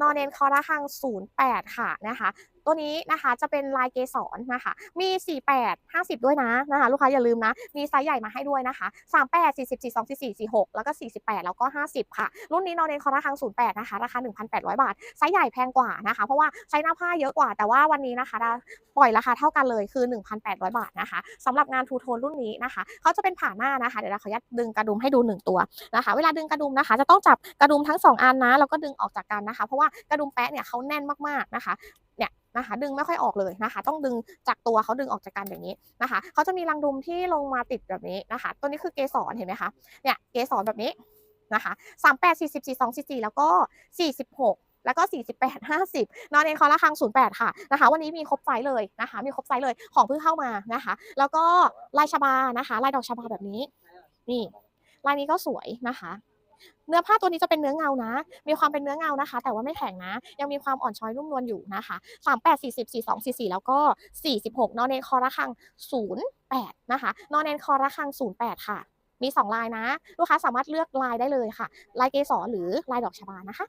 นอนเนนคอระคัง08 ค่ะนะคะ ตัวนี้นะคะจะเป็นลายเกสรนะคะ มี 48 50 ด้วยนะนะคะ ลูกค้าอย่าลืมนะ มีไซส์ใหญ่มาให้ด้วยนะคะ 38 40 42 44 46 แล้วก็ 48 แล้วก็ 50 ค่ะ รุ่นนี้นอนเนนคอระคัง 08 นะคะ ราคา 1,800 บาท ไซส์ใหญ่แพงกว่านะคะ เพราะว่าใช้หน้าผ้าเยอะกว่า แต่ว่าวันนี้นะคะเราปล่อยราคาเท่ากันเลยคือ 1,800 บาทนะคะสำหรับงานทูโทนรุ่นนี้นะคะ เขาจะเป็นผ่าหน้านะคะ เดี๋ยวเราขออนุญาตดึงกระดุมให้ดู 1 ตัวนะคะ เวลาดึงกระดุมนะคะ จะต้องจับกระดุมทั้ง 2 อันนะ แล้วก็ดึงออกจากกันนะคะ เพราะว่ากระดุมแปะเนี่ยเขาแน่นมากๆนะคะ เนี่ยนะคะ ดึงไม่ค่อยออกเลยนะคะ ต้องดึงจากตัวเขาดึงออกจากกันอย่างนี้นะคะเขาจะมีรังดุมที่ลงมาติดแบบนี้นะคะ ตัวนี้คือเกสรเห็นไหมคะเนี่ยเกสรแบบนี้นะคะสามแปดสี่สิบสี่สองสี่สี่แล้วก็สี่สิบหกแล้วก็ 48 50นอนเองคอละครัง08 ค่ะนะคะ วันนี้มีครบไซส์เลยนะคะ มีครบไซส์เลยของเพิ่งเข้ามานะคะ แล้วก็ลายชบานะคะลายดอกชบาแบบนี้ นี่ลายนี้ก็สวยนะคะ เนื้อผ้าตัวนี้จะเป็นเนื้อเงานะ มีความเป็นเนื้อเงานะคะ แต่ว่าไม่แข็งนะ ยังมีความอ่อนช้อยนุ่มนวลอยู่นะคะ38 40 42 44 แล้วก็ 46 นอนเนนคอระคัง 08 นะคะ นอนเนนคอระคัง 08 ค่ะ มี 2 ลายนะ ลูกค้าสามารถเลือกลายได้เลยค่ะ ลายเกสรหรือลายดอกชบานะคะ